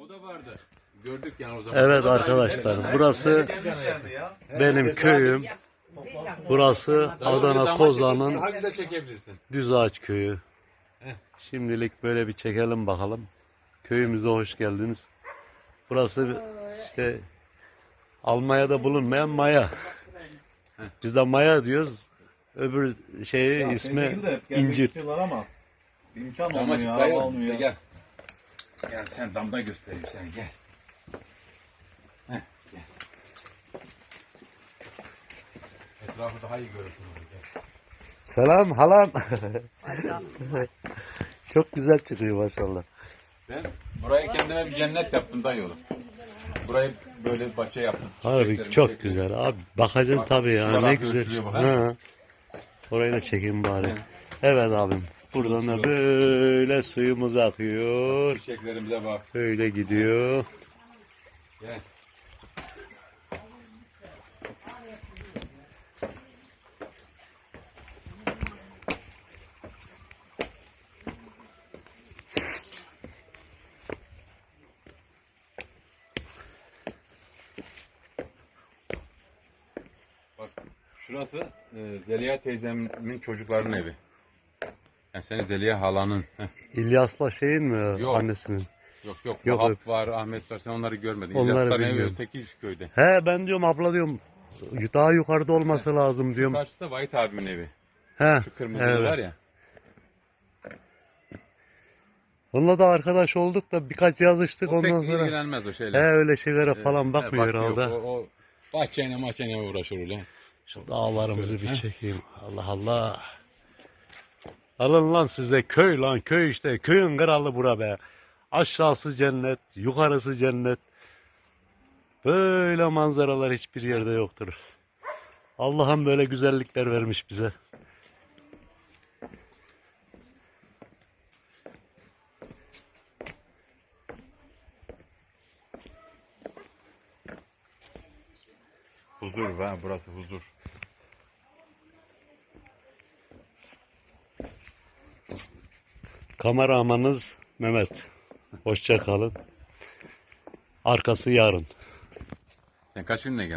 O da vardı. Gördük yani o zaman. Evet arkadaşlar burası benim köyüm. Burası Adana Kozan'ın Daha güzel çekebilirsin. Düzağaç köyü. Şimdilik böyle bir çekelim bakalım. Köyümüze hoş geldiniz. Burası işte Almanya'da bulunmayan Maya. Biz de Maya diyoruz. Öbür şeyi ismi gelmek İncir. ama olmuyor. Gel. Gel sen damda göstereyim seni gel. Heh, gel. Etrafı daha iyi görürsün. orada, Gel. Selam halam. Çok güzel çıkıyor maşallah. Ben burayı kendime bir cennet yaptım dayı oğlum. Burayı böyle bahçe yaptım. Harbi Çiçeklerim, çok çiçeklerim. güzel abi. Bakacaksın Bak, tabii ya. Ne güzel. görüşülüyor bak, Ha. Orayı da çekeyim bari. Evet abim. Buradan da böyle suyumuz akıyor. Çiçeklerimize bak. Böyle gidiyor. Gel. Bak şurası e, Zeliha teyzemin çocukların evi. Yani senin Zeliha halanın. Heh. İlyas'la şeyin mi Yok. annesinin? Yok yok. Yok, Vahap yok. var, Ahmet var. Sen onları görmedin. Onları İlyasların evi bilmiyorum. öteki köyde. He ben diyorum abla diyorum daha yukarıda olması lazım diyorum. Karşıda Vahit abimin evi. He. Şu kırmızı evet. var ya. Onunla da arkadaş olduk da birkaç yazıştık O pek ondan sonra. ilgilenmez o He öyle şeylere falan bakmıyor bakıyor. herhalde. O, o bahçeyle mahçeyle uğraşır öyle. Şu dağlarımızı bir çekeyim. Allah Allah. Alın lan size köy lan köy işte. Köyün kralı bura be. Aşağısı cennet, yukarısı cennet. Böyle manzaralar hiçbir yerde yoktur. Allah'ım böyle güzellikler vermiş bize. Huzur be burası huzur. Kameramanız Mehmet. Hoşça kalın. Arkası yarın. Sen kaç günle geldin?